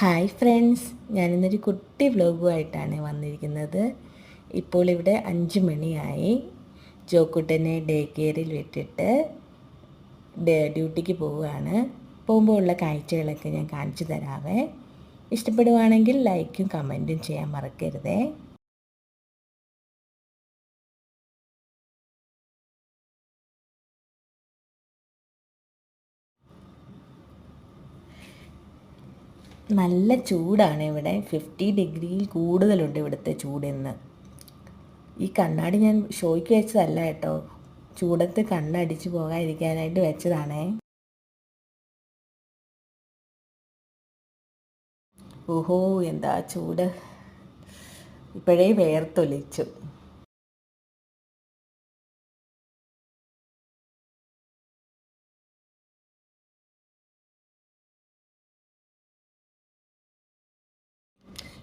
Hi friends ഞാനിന്നൊരു കുട്ടി വ്ലോഗുമായിട്ടാണ് വന്നിരിക്കുന്നത്. ഇപ്പോൾ ഇവിടെ അഞ്ച് മണിയായി. ജോക്കുട്ടനെ ഡേ കെയറിൽ വിട്ടിട്ട് ഡ്യൂട്ടിക്ക് പോവുകയാണ്. പോകുമ്പോൾ ഉള്ള കാഴ്ചകളൊക്കെ ഞാൻ കാണിച്ചു തരാവേ. ഇഷ്ടപ്പെടുവാണെങ്കിൽ ലൈക്കും കമന്റും ചെയ്യാൻ മറക്കരുതേ. നല്ല ചൂടാണ് ഇവിടെ. ഫിഫ്റ്റി ഡിഗ്രിയിൽ കൂടുതലുണ്ട് ഇവിടുത്തെ ചൂടിന്ന്. ഈ കണ്ണാടി ഞാൻ ഷോയ്ക്ക് വെച്ചതല്ല കേട്ടോ. ചൂടത്ത് കണ്ണടിച്ച് പോകാതിരിക്കാനായിട്ട് വെച്ചതാണേ. ഓഹോ എന്താ ചൂട്. ഇപ്പോഴേ വേർത്തൊലിച്ചു.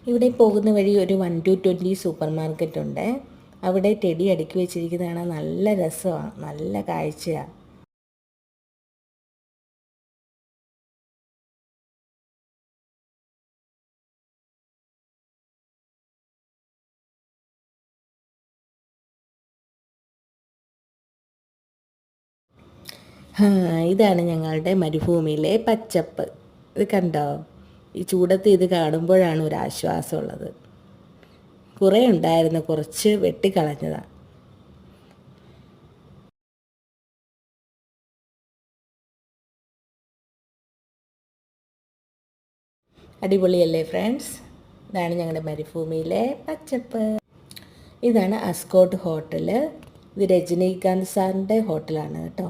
ഇവിടെ പോകുന്ന വഴി ഒരു one two twenty super market ഉണ്ട്. അവിടെ ടെടി അടുക്കി വെച്ചിരിക്കുന്നതാണ്. നല്ല രസമാണ് നല്ല കാഴ്ചയാണ് ഇതാണ് ഞങ്ങളുടെ മരുഭൂമിയിലെ പച്ചപ്പ്. ഇത് കണ്ടോ? ഈ ചൂടത്ത് ഇത് കാണുമ്പോഴാണ് ഒരു ആശ്വാസമുള്ളത് കുറേ ഉണ്ടായിരുന്നു കുറച്ച് വെട്ടിക്കളഞ്ഞതാണ് അടിപൊളിയല്ലേ ഫ്രണ്ട്സ്? ഇതാണ് ഞങ്ങളുടെ മരുഭൂമിയിലെ പച്ചപ്പ്. ഇതാണ് അസ്കോട്ട് ഹോട്ടൽ ഇത് രജനീകാന്ത് സാറിന്റെ ഹോട്ടലാണ് കേട്ടോ.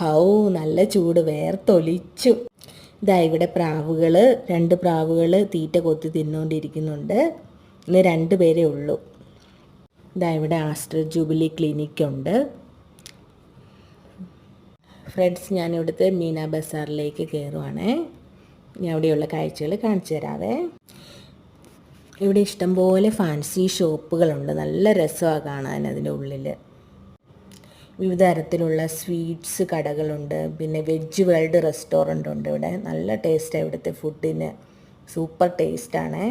ഹൗ നല്ല ചൂട്. വേർത്തൊലിച്ചു. ഇതാ ഇവിടെ പ്രാവുകൾ രണ്ട് പ്രാവുകൾ തീറ്റ കൊത്തി തിന്നുകൊണ്ടിരിക്കുന്നുണ്ട് ഇന്ന് രണ്ട് പേരേ ഉള്ളൂ. ഇതാ ഇവിടെ ആസ്റ്റർ ജൂബിലി ക്ലിനിക്കുണ്ട്. ഫ്രണ്ട്സ് ഞാൻ ഇവിടുത്തെ മീന ബസാറിലേക്ക് കയറുവാണേ ഞാൻ ഇവിടെയുള്ള കാഴ്ചകൾ കാണിച്ചു തരാവേ. ഇവിടെ ഇഷ്ടംപോലെ ഫാൻസി ഷോപ്പുകളുണ്ട്. നല്ല രസമാണ് കാണാൻ അതിന്റെ ഉള്ളിൽ വിവിധ തരത്തിലുള്ള സ്വീറ്റ്സ് കടകളുണ്ട്. പിന്നെ വെജ് വേൾഡ് റെസ്റ്റോറന്റ് ഉണ്ട് ഇവിടെ. നല്ല ടേസ്റ്റാണ് ഇവിടുത്തെ ഫുഡിന് സൂപ്പർ ടേസ്റ്റാണ്.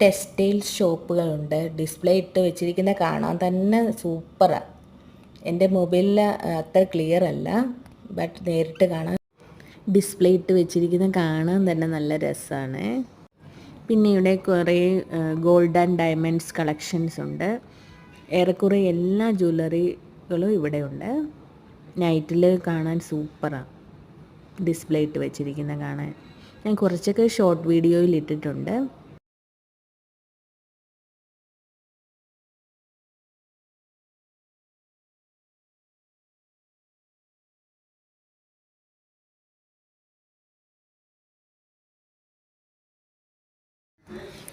ടെക്സ്റ്റൈൽ ഷോപ്പുകളുണ്ട്. ഡിസ്പ്ലേ ഇട്ട് വെച്ചിരിക്കുന്ന കാണാൻ തന്നെ സൂപ്പറാണ് എന്റെ മൊബൈലിൽ അത്ര ക്ലിയർ അല്ല ബട്ട് നേരിട്ട് കാണാൻ ഡിസ്പ്ലേ ഇട്ട് വെച്ചിരിക്കുന്ന കാണാൻ തന്നെ നല്ല രസമാണ് പിന്നെ ഇവിടെ കുറേ ഗോൾഡ് ആൻഡ് ഡയമണ്ട്സ് കളക്ഷൻസ് ഉണ്ട്. ഏറെക്കുറെ എല്ലാ ജ്വല്ലറികളും ഇവിടെ ഉണ്ട് നൈറ്റിൽ കാണാൻ സൂപ്പറാണ് ഡിസ്പ്ലേ ഇട്ട് വെച്ചിരിക്കുന്ന കാണാൻ. ഞാൻ കുറച്ചൊക്കെ ഷോർട്ട് വീഡിയോയിൽ ഇട്ടിട്ടുണ്ട്.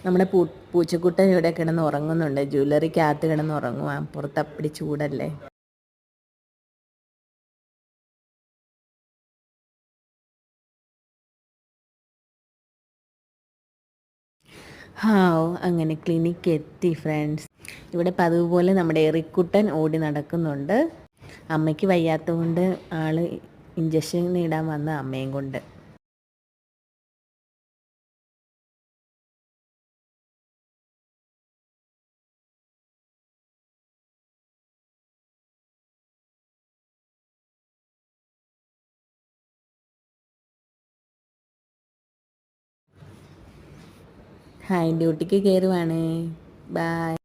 നമ്മുടെ പൂ പൂച്ചക്കുട്ടൻ ഇവിടെ കിടന്ന് ഉറങ്ങുന്നുണ്ട്. ജ്വല്ലറിക്കകത്ത് കിടന്ന് ഉറങ്ങുക പുറത്തപ്പടി ചൂടല്ലേ? ഹാവ് അങ്ങനെ ക്ലിനിക്ക് എത്തി ഫ്രണ്ട്സ്. ഇവിടെ പതുപോലെ നമ്മുടെ എറിക്കുട്ടൻ ഓടി നടക്കുന്നുണ്ട്. അമ്മയ്ക്ക് വയ്യാത്തതുകൊണ്ട് ആൾ ഇഞ്ചക്ഷൻ ഇടാൻ വന്ന അമ്മയും കൊണ്ട്. ഹായ് ഡ്യൂട്ടിക്ക് കയറുവാണ് ബായ്